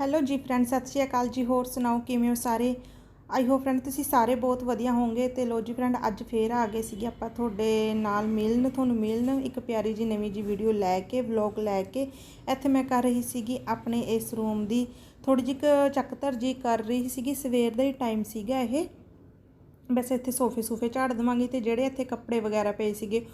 Hello ਜੀ friend ਸਤਿ ਸ਼੍ਰੀ ਅਕਾਲ ਜੀ। ਹੋਰ ਸੁਣਾਓ, ਕਿਵੇਂ ਹੋ ਸਾਰੇ? ਆਈ ਹੋਪ ਫਰੈਂਡ ਤੁਸੀਂ ਸਾਰੇ ਬਹੁਤ ਵਧੀਆ ਹੋਵੋਗੇ ਤੇ ਲੋ ਜੀ ਫਰੈਂਡ ਅੱਜ ਫੇਰ ਆ ਗਏ ਸੀਗੇ ਆਪਾਂ ਤੁਹਾਡੇ ਨਾਲ ਮਿਲਣ, ਤੁਹਾਨੂੰ ਮਿਲਣ ਇੱਕ ਪਿਆਰੀ ਜੀ ਨਵੀਂ ਜੀ ਵੀਡੀਓ ਲੈ ਕੇ ਵਲੌਗ ਲੈ ਕੇ। ਇੱਥੇ ਮੈਂ ਕਰ ਰਹੀ ਸੀਗੀ ਆਪਣੇ ਇਸ ਰੂਮ ਦੀ ਥੋੜੀ ਜਿਹੀ ਕੁ ਚੱਕਤਰ ਜੀ ਕਰ ਰਹੀ ਸੀਗੀ, ਸਵੇਰ ਦਾ ਹੀ ਟਾਈਮ ਸੀਗਾ ਇਹ। ਬਸ ਇੱਥੇ ਸੋਫੇ ਸੂਫੇ ਝਾੜ ਦੇਵਾਂਗੇ ਤੇ ਜਿਹੜੇ ਇੱਥੇ ਕੱਪੜੇ ਵਗੈਰਾ ਪਏ ਸੀਗੇ,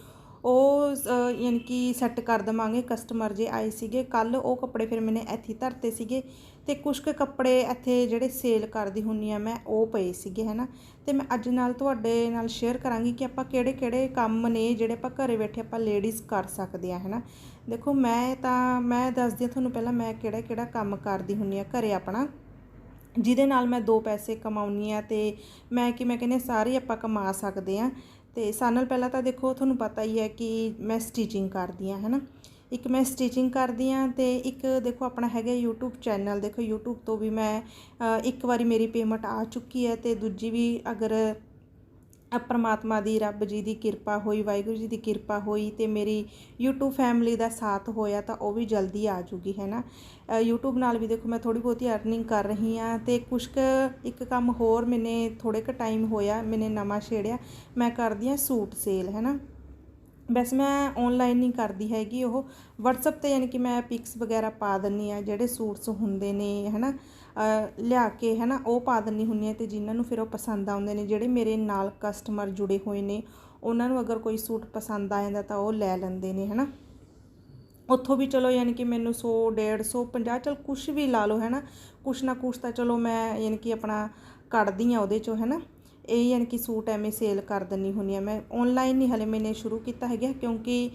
ਉਹ ਯਾਨੀ ਕਿ ਸੈੱਟ ਕਰ ਦੇਵਾਂਗੇ। ਕਸਟਮਰ ਜੇ ਆਏ ਸੀਗੇ ਕੱਲ ਉਹ ਕੱਪੜੇ ਫਿਰ ਮੈਨੇ ਇੱਥੇ ਹੀ ਧਰਤੇ ਸੀਗੇ। ਤੇ ਕੁਝ ਕੁ ਕੱਪੜੇ ਇੱਥੇ ਜਿਹੜੇ ਸੇਲ ਕਰਦੀ ਹੁੰਨੀ ਆ, ਮੈਂ ਉਹ ਪਏ ਸੀਗੇ, ਹੈਨਾ? ਤੇ ਮੈਂ ਅੱਜ ਨਾਲ ਤੁਹਾਡੇ ਨਾਲ ਸ਼ੇਅਰ ਕਰਾਂਗੀ ਕਿ ਆਪਾਂ ਕਿਹੜੇ ਕਿਹੜੇ ਕੰਮ ਨੇ ਜਿਹੜੇ ਆਪਾਂ ਘਰੇ ਬੈਠੇ ਆਪਾਂ ਲੇਡੀਜ਼ ਕਰ ਸਕਦੇ ਆ, ਹੈਨਾ? ਦੇਖੋ, ਮੈਂ ਤਾਂ, ਮੈਂ ਦੱਸਦੀ ਹਾਂ ਤੁਹਾਨੂੰ ਪਹਿਲਾਂ ਮੈਂ ਕਿਹੜਾ ਕਿਹੜਾ ਕੰਮ ਕਰਦੀ ਹੁੰਨੀ ਆ ਘਰੇ ਆਪਣਾ। ਜਿਹਦੇ ਨਾਲ ਮੈਂ ਦੋ ਪੈਸੇ ਕਮਾਉਣੀ ਆ ਤੇ ਮੈਂ ਕਿ, ਮੈਂ ਕਹਿੰਦੇ ਸਾਰੇ ਆਪਾਂ ਕਮਾ ਸਕਦੇ ਆ। ਤੇ ਸਾਰਿਆਂ ਨਾਲ ਪਹਿਲਾਂ ਤਾਂ ਦੇਖੋ, ਤੁਹਾਨੂੰ ਪਤਾ ਹੀ ਹੈ ਕਿ ਮੈਂ ਸਟਿਚਿੰਗ ਕਰਦੀ ਆ, ਹੈਨਾ? ਇੱਕ ਮੈਂ ਸਟਿਚਿੰਗ ਕਰਦੀ ਆ ਤੇ ਇੱਕ ਦੇਖੋ ਆਪਣਾ ਹੈਗਾ YouTube ਚੈਨਲ ਦੇਖੋ YouTube ਤੋਂ ਵੀ ਮੈਂ ਇੱਕ ਵਾਰੀ ਮੇਰੀ ਪੇਮੈਂਟ ਆ ਚੁੱਕੀ ਹੈ ਤੇ ਦੂਜੀ ਵੀ ਅਗਰ ਪਰਮਾਤਮਾ ਦੀ ਰੱਬ ਜੀ ਦੀ ਕਿਰਪਾ ਹੋਈ ਵਾਹਿਗੁਰੂ ਜੀ ਦੀ ਕਿਰਪਾ ਹੋਈ ਤੇ ਮੇਰੀ YouTube ਫੈਮਿਲੀ ਦਾ ਸਾਥ ਹੋਇਆ ਤਾਂ ਉਹ ਵੀ ਜਲਦੀ ਆ ਜੂਗੀ ਹੈ ਨਾ? ਅ, YouTube ਨਾਲ ਵੀ ਦੇਖੋ ਮੈਂ ਥੋੜੀ ਬਹੁਤੀ ਅਰਨਿੰਗ ਕਰ ਰਹੀ ਆ ਤੇ ਕੁਛ ਕੁ ਇੱਕ ਕੰਮ ਹੋਰ ਮੈਨੇ ਥੋੜੇ ਕੁ ਟਾਈਮ ਹੋਇਆ ਮੈਨੇ ਨਵਾਂ ਛੇੜਿਆ ਮੈਂ ਕਰਦੀ ਆ ਸੂਟ ਸੇਲ ਹੈ ਨਾ? ਵੈਸੇ ਮੈਂ ਆਨਲਾਈਨ ਨਹੀਂ ਕਰਦੀ ਹੈਗੀ ਉਹ। WhatsApp ਤੇ ਯਾਨੀ ਕਿ ਮੈਂ ਪਿਕਸ ਵਗੈਰਾ ਪਾ ਦਿੰਨੀ ਆ ਜਿਹੜੇ ਸੂਟਸ ਹੁੰਦੇ ਨੇ ਹਨਾ ਅ, ਲਿਆ ਕੇ ਹਨਾ ਉਹ ਪਾ ਦਿੰਨੀ ਹੁੰਨੀ ਆ ਤੇ ਜਿਨ੍ਹਾਂ ਨੂੰ ਫਿਰ ਉਹ ਪਸੰਦ ਆਉਂਦੇ ਨੇ ਜਿਹੜੇ ਮੇਰੇ ਨਾਲ ਕਸਟਮਰ ਜੁੜੇ ਹੋਏ ਨੇ ਉਹਨਾਂ ਨੂੰ ਅਗਰ ਕੋਈ ਸੂਟ ਪਸੰਦ ਆ ਜਾਂਦਾ ਤਾਂ ਉਹ ਲੈ ਲੈਂਦੇ ਨੇ ਹਨਾ। ਉੱਥੋਂ ਵੀ ਚਲੋ ਯਾਨੀ ਕਿ ਮੈਨੂੰ 100 150 50 ਚਲ ਕੁਛ ਵੀ ਲਾ ਲਓ ਹੈ ਨਾ ਕੁਛ ਨਾ ਕੁਛ ਤਾਂ ਚਲੋ ਮੈਂ ਯਾਨੀ ਕਿ ਆਪਣਾ ਕੱਢਦੀ ਆ ਉਹਦੇ ਚੋਂ ਹੈ ਨਾ ਇਹ ਯਾਨੀ ਕਿ ਸੂਟ ਐਵੇਂ ਸੇਲ ਕਰ ਦਿੰਨੀ ਹੁੰਨੀ ਆ ਮੈਂ। ਆਨਲਾਈਨ ਨਹੀਂ ਹਲੇ ਮੈਨੇ ਸ਼ੁਰੂ ਕੀਤਾ ਹੈਗਾ ਕਿਉਂਕਿ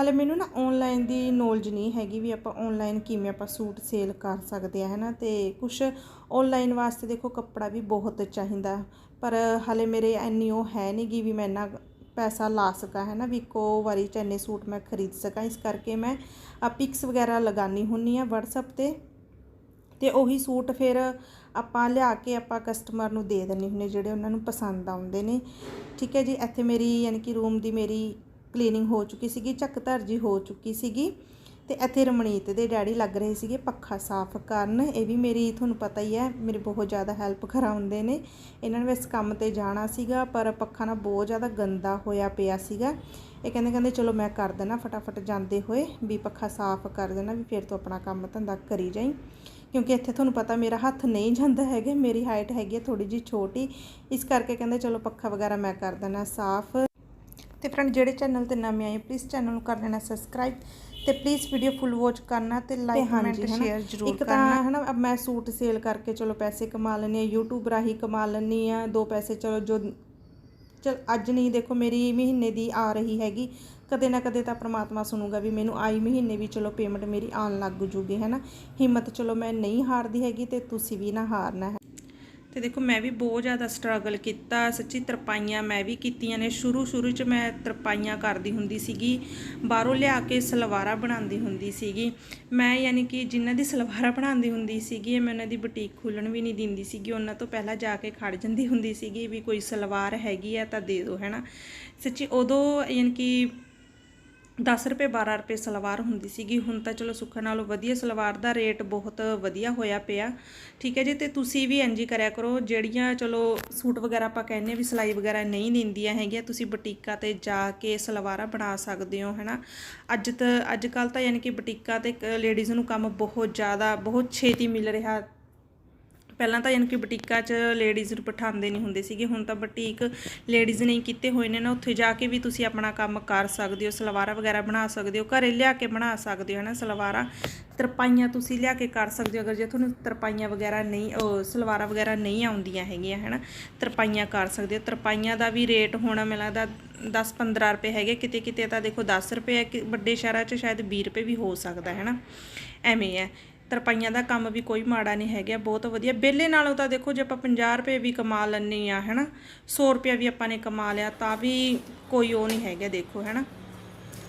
ਹਲੇ ਮੈਨੂੰ ਨਾ ਆਨਲਾਈਨ ਦੀ ਨੌਲੇਜ ਨਹੀਂ ਹੈਗੀ ਵੀ ਆਪਾਂ ਆਨਲਾਈਨ ਕਿਵੇਂ ਆਪਾਂ ਸੂਟ ਸੇਲ ਕਰ ਸਕਦੇ ਆ ਹੈਨਾ? ਤੇ ਕੁਛ ਆਨਲਾਈਨ ਵਾਸਤੇ ਦੇਖੋ ਕੱਪੜਾ ਵੀ ਬਹੁਤ ਚਾਹੀਦਾ। ਪਰ ਹਲੇ ਮੇਰੇ ਇੰਨੀ ਉਹ ਹੈ ਨਹੀਂ ਗੀ ਵੀ ਮੈਂ ਇੰਨਾ ਪੈਸਾ ਲਾ ਸਕਾਂ ਹੈ ਨਾ ਵੀ ਇੱਕੋ ਵਾਰੀ ਚ ਇੰਨੇ ਸੂਟ ਮੈਂ ਖਰੀਦ ਸਕਾਂ। ਇਸ ਕਰਕੇ ਮੈਂ ਪਿਕਸ ਵਗੈਰਾ ਲਗਾਨੀ ਹੁੰਨੀ ਆ WhatsApp ਤੇ। ਤੇ ਉਹੀ ਸੂਟ ਫਿਰ ਆਪਾਂ ਲਿਆ ਕੇ ਆਪਾਂ ਕਸਟਮਰ ਨੂੰ ਦੇ ਦਿੰਨੇ ਹੁੰਨੇ ਜਿਹੜੇ ਉਹਨਾਂ ਨੂੰ ਪਸੰਦ ਆਉਂਦੇ ਨੇ। ਠੀਕ ਹੈ ਜੀ, ਇੱਥੇ ਮੇਰੀ ਯਾਨੀ ਕਿ ਰੂਮ ਦੀ ਮੇਰੀ ਕਲੀਨਿੰਗ ਹੋ ਚੁੱਕੀ ਸੀਗੀ ਚੱਕਧਰ ਜੀ ਹੋ ਚੁੱਕੀ ਸੀਗੀ। ਤੇ ਇੱਥੇ ਰਮਣੀਤ ਦੇ ਡੈਡੀ ਲੱਗ ਰਹੇ ਸੀਗੇ ਪੱਖਾ ਸਾਫ਼ ਕਰਨ। ਇਹ ਵੀ ਮੇਰੀ, ਤੁਹਾਨੂੰ ਪਤਾ ਹੀ ਹੈ, ਮੇਰੀ ਬਹੁਤ ਜ਼ਿਆਦਾ ਹੈਲਪ ਕਰਾਉਂਦੇ ਨੇ। ਇਹਨਾਂ ਨੇ ਵੈਸੇ ਕੰਮ ਤੇ ਜਾਣਾ ਸੀਗਾ, ਪਰ ਪੱਖਾ ਨਾ ਬਹੁਤ ਜ਼ਿਆਦਾ ਗੰਦਾ ਹੋਇਆ ਪਿਆ ਸੀਗਾ। ਇਹ ਕਹਿੰਦੇ ਕਹਿੰਦੇ, ਚਲੋ ਮੈਂ ਕਰ ਦੇਣਾ ਫਟਾਫਟ ਜਾਂਦੇ ਹੋਏ, ਵੀ ਪੱਖਾ ਸਾਫ਼ ਕਰ ਦੇਣਾ ਵੀ ਫਿਰ ਤੋਂ ਆਪਣਾ ਕੰਮ ਧੰਦਾ ਕਰੀ ਜਾਈ। ਕਿਉਂਕਿ ਇੱਥੇ ਤੁਹਾਨੂੰ ਪਤਾ ਮੇਰਾ ਹੱਥ ਨਹੀਂ ਜਾਂਦਾ ਹੈਗਾ, ਮੇਰੀ ਹਾਈਟ ਹੈਗੀ ਥੋੜੀ ਜੀ ਛੋਟੀ। ਇਸ ਕਰਕੇ ਕਹਿੰਦੇ, ਚਲੋ ਪੱਖਾ ਵਗੈਰਾ ਮੈਂ ਕਰ ਦੇਣਾ ਸਾਫ਼। ਤੇ ਫਰੈਂਡ ਜਿਹੜੇ ਚੈਨਲ ਤੇ ਨਵੇਂ ਆਏ ਪਲੀਜ਼ ਚੈਨਲ ਨੂੰ ਕਰ ਲੈਣਾ ਸਬਸਕ੍ਰਾਈਬ ਤੇ ਪਲੀਜ਼ ਵੀਡੀਓ ਫੁੱਲ ਵਾਚ ਕਰਨਾ ਤੇ ਲਾਈਕ ਕਮੈਂਟ ਸ਼ੇਅਰ ਜ਼ਰੂਰ ਕਰਨਾ ਇੱਕ ਤਾਂ ਹਨਾ ਅਬ ਮੈਂ ਸੂਟ ਸੇਲ ਕਰਕੇ ਚਲੋ ਪੈਸੇ ਕਮਾ ਲੈਂਦੀ ਆ YouTube ਰਾਹੀਂ ਕਮਾ ਲੈਂਦੀ ਆ ਦੋ ਪੈਸੇ ਚਲੋ ਜੋ ਚਲ ਅੱਜ ਨਹੀਂ ਦੇਖੋ ਮੇਰੀ ਮਹੀਨੇ ਦੀ ਆ ਰਹੀ ਹੈਗੀ। ਕਦੇ ਨਾ ਕਦੇ ਤਾਂ ਪ੍ਰਮਾਤਮਾ ਸੁਣੂਗਾ ਵੀ ਮੈਨੂੰ ਆਈ ਮਹੀਨੇ ਵੀ ਚਲੋ ਪੇਮੈਂਟ ਮੇਰੀ ਆਉਣ ਲੱਗ ਜੂਗੀ ਹੈ ਨਾ ਹਿੰਮਤ ਚਲੋ ਮੈਂ ਨਹੀਂ ਹਾਰਦੀ ਹੈਗੀ ਤੇ ਤੁਸੀਂ ਵੀ ਨਾ ਹਾਰਨਾ ਹੈ। ਤੇ ਦੇਖੋ ਮੈਂ ਵੀ ਬਹੁਤ ਜ਼ਿਆਦਾ ਸਟਰਗਲ ਕੀਤਾ, ਸੱਚੀ ਤਰਪਾਈਆਂ ਮੈਂ ਵੀ ਕੀਤੀਆਂ ਨੇ। ਸ਼ੁਰੂ ਸ਼ੁਰੂ 'ਚ ਮੈਂ ਤਰਪਾਈਆਂ ਕਰਦੀ ਹੁੰਦੀ ਸੀਗੀ, ਬਾਹਰੋਂ ਲਿਆ ਕੇ ਸਲਵਾਰਾਂ ਬਣਾਉਂਦੀ ਹੁੰਦੀ ਸੀਗੀ। ਮੈਂ ਯਾਨੀ ਕਿ ਜਿਨ੍ਹਾਂ ਦੀ ਸਲਵਾਰਾਂ ਬਣਾਉਂਦੀ ਹੁੰਦੀ ਸੀਗੀ ਮੈਂ ਉਹਨਾਂ ਦੀ ਬੁਟੀਕ ਖੋਲਣ ਵੀ ਨਹੀਂ ਦਿੰਦੀ ਸੀਗੀ। ਉਹਨਾਂ ਤੋਂ ਪਹਿਲਾਂ ਜਾ ਕੇ ਖੜ ਜਾਂਦੀ ਹੁੰਦੀ ਸੀਗੀ ਵੀ ਕੋਈ ਸਲਵਾਰ ਹੈਗੀ ਆ ਤਾਂ ਦੇ ਦਿਓ ਹੈਨਾ ਸੱਚੀ ਉਦੋਂ ਯਾਨੀ ਕਿ 10 ਰੁਪਏ 12 ਰੁਪਏ ਸਲਵਾਰ ਹੁੰਦੀ ਸੀਗੀ। ਹੁਣ ਤਾਂ ਚਲੋ ਸੁੱਖ ਨਾਲੋਂ ਵਧੀਆ ਸਲਵਾਰ ਦਾ ਰੇਟ ਬਹੁਤ ਵਧੀਆ ਹੋਇਆ ਪਿਆ। ਠੀਕ ਹੈ ਜੀ, ਤੇ ਤੁਸੀਂ ਵੀ ਇੰਜ ਹੀ ਕਰਿਆ ਕਰੋ। ਜਿਹੜੀਆਂ ਚਲੋ ਸੂਟ ਵਗੈਰਾ ਆਪਾਂ ਕਹਿੰਨੇ ਵੀ ਸਿਲਾਈ ਵਗੈਰਾ ਨਹੀਂ ਦਿੰਦੀਆਂ ਹੈਗੀਆਂ, ਤੁਸੀਂ ਬੁਟੀਕਾਂ ਤੇ ਜਾ ਕੇ ਸਲਵਾਰਾਂ ਬਣਾ ਸਕਦੇ ਹੋ, ਹੈਨਾ? ਅੱਜ ਤਾਂ, ਅੱਜ ਕੱਲ ਤਾਂ ਯਾਨੀ ਕਿ ਬੁਟੀਕਾਂ ਤੇ ਲੇਡੀਜ਼ ਨੂੰ ਕੰਮ ਬਹੁਤ ਜ਼ਿਆਦਾ, ਬਹੁਤ ਛੇਤੀ ਮਿਲ ਰਿਹਾ। ਪਹਿਲਾਂ ਤਾਂ ਯਾਨੀ ਕਿ ਬੁਟੀਕਾਂ 'ਚ ਲੇਡੀਜ਼ ਨੂੰ ਪਠਾਉਂਦੇ ਨਹੀਂ ਹੁੰਦੇ ਸੀਗੇ, ਹੁਣ ਤਾਂ ਬੁਟੀਕ ਲੇਡੀਜ਼ ਨੇ ਕੀਤੇ ਹੋਏ ਨੇ ਨਾ, ਉੱਥੇ ਜਾ ਕੇ ਵੀ ਤੁਸੀਂ ਆਪਣਾ ਕੰਮ ਕਰ ਸਕਦੇ ਹੋ, ਸਲਵਾਰਾਂ ਵਗੈਰਾ ਬਣਾ ਸਕਦੇ ਹੋ, ਘਰੇ ਲਿਆ ਕੇ ਬਣਾ ਸਕਦੇ ਹੋ ਨਾ ਸਲਵਾਰਾਂ, ਤਰਪਾਈਆਂ ਤੁਸੀਂ ਲਿਆ ਕੇ ਕਰ ਸਕਦੇ ਹੋ, ਅਗਰ ਜੇ ਤੁਹਾਨੂੰ ਤਰਪਾਈਆਂ ਵਗੈਰਾ ਨਹੀਂ ਸਲਵਾਰਾਂ ਵਗੈਰਾ ਨਹੀਂ ਆਉਂਦੀਆਂ ਹੈਗੀਆਂ, ਹੈਨਾ, ਤਰਪਾਈਆਂ ਕਰ ਸਕਦੇ ਹੋ, ਤਰਪਾਈਆਂ ਦਾ ਵੀ ਰੇਟ ਹੋਣਾ ਮੈਨੂੰ ਲੱਗਦਾ 10-15 ਰੁਪਏ ਹੈਗੇ, ਕਿਤੇ ਕਿਤੇ ਤਾਂ ਦੇਖੋ 10 ਰੁਪਏ ਹੈ ਕਿ ਵੱਡੇ ਸ਼ਹਿਰਾਂ 'ਚ ਸ਼ਾਇਦ 20 ਰੁਪਏ ਵੀ ਹੋ ਸਕਦਾ ਹੈ ਨਾ ਐਵੇਂ ਹੈ। ਤਰਪਾਈਆਂ ਦਾ ਕੰਮ ਵੀ ਕੋਈ ਮਾੜਾ ਨਹੀਂ ਹੈਗਾ, ਬਹੁਤ ਵਧੀਆ। ਬੇਲੇ ਨਾਲੋਂ ਤਾਂ ਦੇਖੋ ਜੇ ਆਪਾਂ 50 ਰੁਪਏ ਵੀ ਕਮਾ ਲੈਂਦੇ ਆ ਹੈਨਾ 100 ਰੁਪਏ ਵੀ ਆਪਾਂ ਨੇ ਕਮਾ ਲਿਆ, ਤਾਂ ਵੀ ਕੋਈ ਉਹ ਨਹੀਂ ਹੈਗਾ, ਦੇਖੋ, ਹੈਨਾ।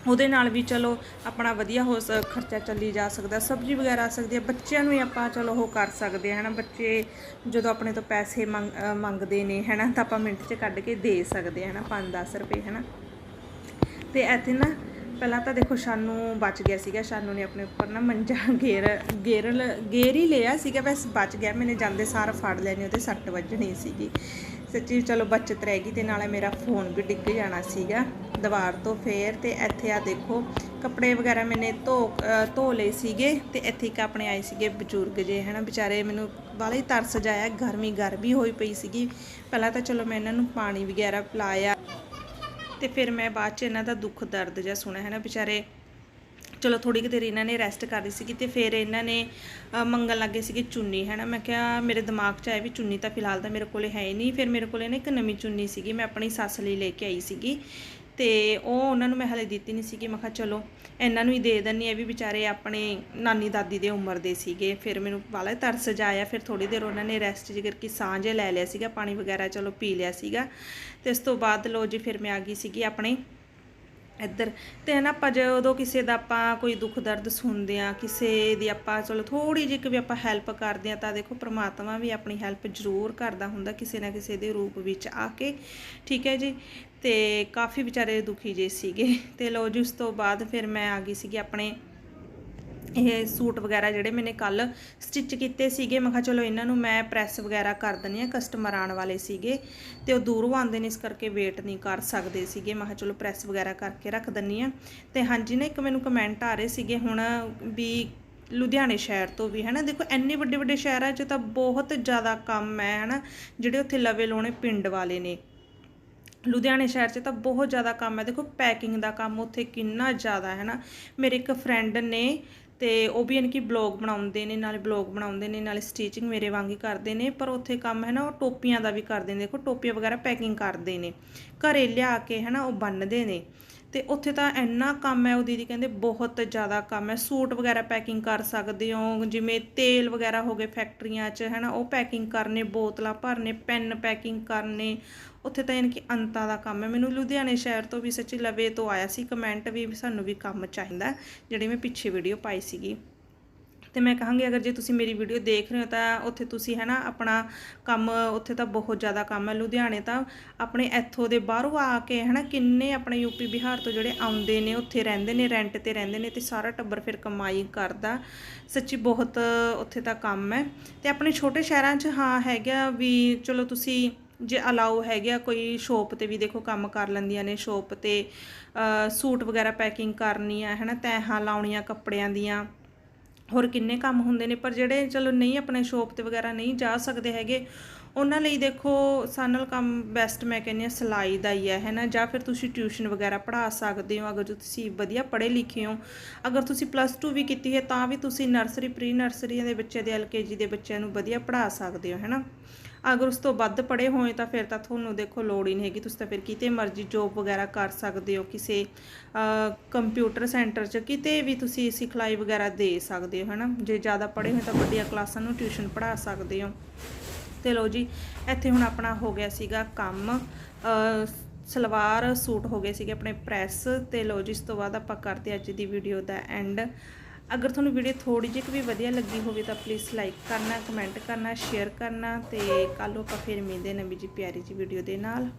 ਉਹਦੇ ਨਾਲ ਵੀ ਚਲੋ ਆਪਣਾ ਵਧੀਆ ਹੋ ਸ- ਖਰਚਾ ਚੱਲੀ ਜਾ ਸਕਦਾ, ਸਬਜ਼ੀ ਵਗੈਰਾ ਆ ਸਕਦੀ ਹੈ, ਬੱਚਿਆਂ ਨੂੰ ਵੀ ਆਪਾਂ ਚਲੋ ਉਹ ਕਰ ਸਕਦੇ ਹਾਂ, ਹਨਾ। ਬੱਚੇ ਜਦੋਂ ਆਪਣੇ ਤੋਂ ਪੈਸੇ ਮੰਗ ਮੰਗਦੇ ਨੇ, ਹਨਾ, ਤਾਂ ਆਪਾਂ ਮਿੰਟ 'ਚ ਕੱਢ ਕੇ ਦੇ ਸਕਦੇ ਹਾਂ, ਹਨਾ 5-10 ਰੁਪਏ, ਹਨਾ। ਤੇ ਇੱਥੇ ਨਾ ਪਹਿਲਾਂ ਤਾਂ ਦੇਖੋ ਸਾਨੂੰ ਬਚ ਗਿਆ ਸੀਗਾ, ਸ਼ਾਨੂ ਨੇ ਆਪਣੇ ਉੱਪਰ ਨਾ ਮੰਜਾ ਗੇਰ ਗੇਰ ਗੇਰ ਹੀ ਲਿਆ ਸੀਗਾ, ਬਸ ਬਚ ਗਿਆ, ਮੈਨੇ ਜਾਂਦੇ ਸਾਰ ਫੜ ਲੈਣੀ, ਉਹਦੇ ਸੱਟ ਵੱਜਣੀ ਸੀਗੀ। ਸੱਚੀ ਚਲੋ ਬਚਤ ਰਹਿ ਗਈ ਤੇ ਨਾਲੇ ਮੇਰਾ ਫੋਨ ਵੀ ਡਿੱਗ ਜਾਣਾ ਸੀਗਾ, ਦੀਵਾਰ ਤੋਂ ਫੇਰ, ਤੇ ਇੱਥੇ ਆ ਦੇਖੋ, ਕੱਪੜੇ ਵਗੈਰਾ ਮੈਨੇ ਧੋ ਧੋ ਲਏ ਸੀਗੇ, ਤੇ ਇੱਥੇ ਇੱਕ ਆਪਣੇ ਆਏ ਸੀਗੇ ਬਜ਼ੁਰਗ ਜੇ ਹਨਾ, ਵਿਚਾਰੇ ਮੈਨੂੰ ਬਾਹਲਾ ਹੀ ਤਰਸ ਜਾਇਆ ਗਰਮੀ ਗਰਮੀ ਹੋਈ ਪਈ ਸੀਗੀ। ਪਹਿਲਾਂ ਤਾਂ ਚਲੋ ਮੈਂ ਇਹਨਾਂ ਨੂੰ ਪਾਣੀ ਵਗੈਰਾ ਪਿਲਾਇਆ ਤੇ ਫਿਰ ਮੈਂ ਬਾਅਦ ਚ ਇਹਨਾਂ ਦਾ ਦੁੱਖ ਦਰਦ ਜਿਹਾ ਸੁਣਿਆ ਹੈ ਨਾ ਵਿਚਾਰੇ। ਚਲੋ ਥੋੜੀ ਕੁ ਦੇਰ ਇਹਨਾਂ ਨੇ ਰੈਸਟ ਕਰ ਲਈ ਸੀਗੀ ਤੇ ਫਿਰ ਇਹਨਾਂ ਨੇ ਅ, ਮੰਗਣ ਲੱਗੇ ਸੀਗੇ ਚੁੰਨੀ ਹੈ ਨਾ ਮੈਂ ਕਿਹਾ ਮੇਰੇ ਦਿਮਾਗ 'ਚ ਆਇਆ ਵੀ ਚੁੰਨੀ ਤਾਂ ਫਿਲਹਾਲ ਤਾਂ ਮੇਰੇ ਕੋਲੇ ਹੈ ਹੀ ਨਹੀਂ ਫਿਰ ਮੇਰੇ ਕੋਲੇ ਨਾ ਇੱਕ ਨਵੀਂ ਚੁੰਨੀ ਸੀਗੀ ਮੈਂ ਆਪਣੀ ਸੱਸ ਲਈ ਲੈ ਕੇ ਆਈ ਸੀਗੀ। ਤੇ ਉਹ ਉਹਨਾਂ ਨੂੰ ਮੈਂ ਹਲੇ ਦਿੱਤੀ ਨਹੀਂ ਸੀ ਕਿ ਮੈਂ ਕਿਹਾ ਚਲੋ, ਇਹਨਾਂ ਨੂੰ ਹੀ ਦੇ ਦਿੰਨੀ ਆ ਵੀ ਵਿਚਾਰੇ ਆਪਣੇ ਨਾਨੀ ਦਾਦੀ ਦੇ ਉਮਰ ਦੇ ਸੀਗੇ। ਫਿਰ ਮੈਨੂੰ ਵਾਲਾ ਤਰਸ ਜਾਇਆ ਫਿਰ ਥੋੜੀ ਦੇਰ ਉਹਨਾਂ ਨੇ ਰੈਸਟ ਜਿਗਰ ਕੀ ਸਾਂਝੇ ਲੈ ਲਿਆ ਸੀਗਾ, ਪਾਣੀ ਵਗੈਰਾ ਚਲੋ ਪੀ ਲਿਆ ਸੀਗਾ। ਤੇ ਉਸ ਤੋਂ ਬਾਅਦ ਲੋ ਜੀ, ਫਿਰ ਮੈਂ ਆ ਗਈ ਸੀਗੀ ਆਪਣੇ ਇੱਧਰ। ਤੇ ਨਾ ਆਪਾਂ ਜਦੋਂ ਕਿਸੇ ਦਾ ਆਪਾਂ ਕੋਈ ਦੁੱਖ ਦਰਦ ਸੁਣਦੇ ਆ ਕਿਸੇ ਦੀ ਆਪਾਂ ਚਲੋ ਥੋੜੀ ਜਿਹੀ ਕਿ ਵੀ ਆਪਾਂ ਹੈਲਪ ਕਰਦੇ ਆ ਤਾਂ ਦੇਖੋ ਪ੍ਰਮਾਤਮਾ ਵੀ ਆਪਣੀ ਹੈਲਪ ਜ਼ਰੂਰ ਕਰਦਾ ਹੁੰਦਾ ਕਿਸੇ ਨਾ ਕਿਸੇ ਦੇ ਰੂਪ ਵਿੱਚ ਆ ਕੇ। ਠੀਕ ਹੈ ਜੀ? ਤੇ ਕਾਫੀ ਵਿਚਾਰੇ ਦੁਖੀ ਜੇ ਸੀਗੇ। ਤੇ ਲੋ ਜੀ, ਉਸ ਤੋਂ ਬਾਅਦ ਫਿਰ ਮੈਂ ਆ ਗਈ ਸੀਗੀ ਆਪਣੇ ਇਹ ਸੂਟ ਵਗੈਰਾ ਜਿਹੜੇ ਮੈਨੇ ਕੱਲ ਸਟਿਚ ਕੀਤੇ ਸੀਗੇ, ਮੈਂ ਕਿਹਾ ਚਲੋ ਇਹਨਾਂ ਨੂੰ ਮੈਂ ਪ੍ਰੈਸ ਵਗੈਰਾ ਕਰ ਦਿੰਨੀ ਆ ਕਸਟਮਰ ਆਉਣ ਵਾਲੇ ਸੀਗੇ ਤੇ ਉਹ ਦੂਰੋਂ ਆਉਂਦੇ ਨੇ, ਇਸ ਕਰਕੇ ਵੇਟ ਨਹੀਂ ਕਰ ਸਕਦੇ ਸੀਗੇ। ਮੈਂ ਕਿਹਾ ਚਲੋ ਪ੍ਰੈਸ ਵਗੈਰਾ ਕਰਕੇ ਰੱਖ ਦਿੰਨੀ ਆ ਤੇ ਹਾਂਜੀ ਨਾ, ਇੱਕ ਮੈਨੂੰ ਕਮੈਂਟ ਆ ਰਹੇ ਸੀਗੇ ਹੁਣ ਵੀ ਲੁਧਿਆਣੇ ਸ਼ਹਿਰ ਤੋਂ ਵੀ, ਹਨਾ? ਦੇਖੋ, ਇੰਨੇ ਵੱਡੇ ਵੱਡੇ ਸ਼ਹਿਰਾਂ 'ਚ ਤਾਂ ਬਹੁਤ ਜ਼ਿਆਦਾ ਕੰਮ ਹੈ, ਹਨਾ? ਜਿਹੜੇ ਉੱਥੇ ਲਵੇ ਲੋਣੇ ਪਿੰਡ ਵਾਲੇ ਨੇ। ਲੁਧਿਆਣੇ ਸ਼ਹਿਰ 'ਚ ਤਾਂ ਬਹੁਤ ਜ਼ਿਆਦਾ ਕੰਮ ਹੈ। ਦੇਖੋ ਪੈਕਿੰਗ ਦਾ ਕੰਮ ਉੱਥੇ ਕਿੰਨਾ ਜ਼ਿਆਦਾ ਹੈ ਨਾ ਮੇਰੇ ਇੱਕ ਫਰੈਂਡ ਨੇ ਤੇ ਉਹ ਵੀ ਯਾਨੀ ਕਿ ਬਲੌਗ ਬਣਾਉਂਦੇ ਨੇ, ਨਾਲੇ ਬਲੌਗ ਬਣਾਉਂਦੇ ਨੇ, ਨਾਲੇ ਸਟੀਚਿੰਗ ਮੇਰੇ ਵਾਂਗ ਹੀ ਕਰਦੇ ਨੇ, ਪਰ ਉੱਥੇ ਕੰਮ ਹੈ ਨਾ, ਉਹ ਟੋਪੀਆਂ ਦਾ ਵੀ ਕਰਦੇ ਨੇ, ਦੇਖੋ ਟੋਪੀਆਂ ਵਗੈਰਾ ਪੈਕਿੰਗ ਕਰਦੇ ਨੇ। ਘਰੇ ਲਿਆ ਕੇ ਹੈ ਨਾ, ਉਹ ਬੰਨਦੇ ਨੇ। ਤੇ ਉੱਥੇ ਤਾਂ ਇੰਨਾ ਕੰਮ ਹੈ, ਉਹ ਦੀਦੀ ਕਹਿੰਦੇ ਬਹੁਤ ਜ਼ਿਆਦਾ ਕੰਮ ਹੈ। ਸੂਟ ਵਗੈਰਾ ਪੈਕਿੰਗ ਕਰ ਸਕਦੇ ਹੋ, ਜਿਵੇਂ ਤੇਲ ਵਗੈਰਾ ਹੋ ਗਏ ਫੈਕਟਰੀਆਂ 'ਚ ਹੈ ਨਾ ਉਹ ਪੈਕਿੰਗ ਕਰਨੇ, ਬੋਤਲਾਂ ਭਰਨੇ ਪੈਨ ਪੈਕਿੰਗ ਕਰਨੇ, ਉੱਥੇ ਤਾਂ ਯਾਨੀ ਕਿ ਅੰਤਾਂ ਦਾ ਕੰਮ ਹੈ। ਮੈਨੂੰ ਲੁਧਿਆਣੇ ਸ਼ਹਿਰ ਤੋਂ ਵੀ ਸੱਚੀ ਲਵੇ ਤੋਂ ਆਇਆ ਸੀ ਕਮੈਂਟ ਵੀ ਸਾਨੂੰ ਵੀ ਕੰਮ ਚਾਹੀਦਾ, ਜਿਹੜੀ ਮੈਂ ਪਿੱਛੇ ਵੀਡੀਓ ਪਾਈ ਸੀਗੀ। ਤੇ ਮੈਂ ਕਹਾਂਗੀ ਅਗਰ ਜੇ ਤੁਸੀਂ ਮੇਰੀ ਵੀਡੀਓ ਦੇਖ ਰਹੇ ਹੋ ਤਾਂ ਉੱਥੇ ਤੁਸੀਂ ਹੈ ਨਾ ਆਪਣਾ ਕੰਮ, ਉੱਥੇ ਤਾਂ ਬਹੁਤ ਜ਼ਿਆਦਾ ਕੰਮ ਹੈ ਲੁਧਿਆਣੇ ਤਾਂ ਆਪਣੇ ਇੱਥੋਂ ਦੇ ਬਾਹਰੋਂ ਆ ਕੇ ਹੈ ਨਾ ਕਿੰਨੇ ਆਪਣੇ ਯੂਪੀ ਬਿਹਾਰ ਤੋਂ ਜਿਹੜੇ ਆਉਂਦੇ ਨੇ, ਉੱਥੇ ਰਹਿੰਦੇ ਨੇ ਰੈਂਟ ਤੇ ਰਹਿੰਦੇ ਨੇ ਤੇ ਸਾਰਾ ਟੱਬਰ ਫਿਰ ਕਮਾਈ ਕਰਦਾ। ਸੱਚੀ ਬਹੁਤ ਉੱਥੇ ਤਾਂ ਕੰਮ ਹੈ। ਤੇ ਆਪਣੇ ਛੋਟੇ ਸ਼ਹਿਰਾਂ 'ਚ ਹਾਂ ਹੈਗਾ ਵੀ ਚਲੋ ਤੁਸੀਂ ਜੇ ਅਲਾਉ ਹੈਗਾ ਕੋਈ ਸ਼ੋਪ ਤੇ ਵੀ ਦੇਖੋ ਕੰਮ ਕਰ ਲੈਂਦੀਆਂ ਨੇ ਸ਼ੋਪ ਤੇ ਸੂਟ ਵਗੈਰਾ ਪੈਕਿੰਗ ਕਰਨੀ ਆ, ਹੈ ਨਾ ਤੈਹਾਂ ਲਾਉਣੀਆਂ ਕੱਪੜਿਆਂ ਦੀਆਂ। ਹੋਰ ਕਿੰਨੇ ਕੰਮ ਹੁੰਦੇ ਨੇ, ਪਰ ਜਿਹੜੇ ਚਲੋ ਨਹੀਂ ਆਪਣੇ ਸ਼ੋਪ ਤੇ ਵਗੈਰਾ ਨਹੀਂ ਜਾ ਸਕਦੇ ਹੈਗੇ, ਉਹਨਾਂ ਲਈ ਦੇਖੋ ਸਾਨਲ ਕੰਮ ਬੈਸਟ ਮੈਂ ਕਹਿੰਦੀ ਹਾਂ ਸਿਲਾਈ ਦਾ ਹੀ ਹੈ ਹੈ ਨਾ ਜਾਂ ਫਿਰ ਤੁਸੀਂ ਟਿਊਸ਼ਨ ਵਗੈਰਾ ਪੜ੍ਹਾ ਸਕਦੇ ਹੋ, ਅਗਰ ਜੋ ਤੁਸੀਂ ਵਧੀਆ ਪੜ੍ਹੇ ਲਿਖੇ ਹੋ, ਅਗਰ ਤੁਸੀਂ ਪਲੱਸ 2 ਵੀ ਕੀਤੀ ਹੈ ਤਾਂ ਵੀ ਤੁਸੀਂ ਨਰਸਰੀ ਪ੍ਰੀ ਨਰਸਰੀਆਂ ਦੇ ਬੱਚੇ ਦੇ ਐਲਕੇਜੀ ਦੇ ਬੱਚਿਆਂ ਨੂੰ ਵਧੀਆ ਪੜ੍ਹਾ ਸਕਦੇ ਹੋ ਹੈ ਨਾ ਅਗਰ ਉਸ ਤੋਂ ਵੱਧ ਪੜ੍ਹੇ ਹੋਏ ਤਾਂ ਫਿਰ ਤਾਂ ਤੁਹਾਨੂੰ ਦੇਖੋ ਲੋੜ ਹੀ ਨਹੀਂ ਹੈਗੀ। ਤੁਸੀਂ ਤਾਂ ਫਿਰ ਕਿਤੇ ਮਰਜ਼ੀ ਜੋਬ ਵਗੈਰਾ ਕਰ ਸਕਦੇ ਹੋ, ਕਿਸੇ ਕੰਪਿਊਟਰ ਸੈਂਟਰ 'ਚ ਕਿਤੇ ਵੀ ਤੁਸੀਂ ਸਿਖਲਾਈ ਵਗੈਰਾ ਦੇ ਸਕਦੇ ਹੋ, ਹਨਾ? ਜੇ ਜ਼ਿਆਦਾ ਪੜ੍ਹੇ ਹੋਏ ਤਾਂ ਵੱਡੀਆਂ ਕਲਾਸਾਂ ਨੂੰ ਟਿਊਸ਼ਨ ਪੜ੍ਹਾ ਸਕਦੇ ਹੋ। ਤੇ ਲੋ ਜੀ, ਇੱਥੇ ਹੁਣ ਆਪਣਾ ਹੋ ਗਿਆ ਸੀਗਾ ਕੰਮ ਸਲਵਾਰ ਸੂਟ ਹੋ ਗਏ ਸੀਗੇ ਆਪਣੇ ਪ੍ਰੈਸ। ਤੇ ਲੋ ਜੀ, ਇਸ ਤੋਂ ਬਾਅਦ ਆਪਾਂ ਕਰਦੇ ਅੱਜ ਦੀ ਵੀਡੀਓ ਦਾ ਐਂਡ ਅਗਰ ਤੁਹਾਨੂੰ ਵੀਡੀਓ ਥੋੜੀ ਜਿਹੀ ਵੀ ਵਧੀਆ ਲੱਗੀ ਹੋਵੇ ਤਾਂ ਪਲੀਜ਼ ਲਾਈਕ ਕਰਨਾ ਕਮੈਂਟ ਕਰਨਾ ਸ਼ੇਅਰ ਕਰਨਾ ਤੇ ਕੱਲ ਨੂੰ ਆਪਾਂ ਫਿਰ ਮਿਲਦੇ ਨਵੀਂ ਜੀ ਪਿਆਰੀ ਜੀ ਵੀਡੀਓ ਦੇ ਨਾਲ।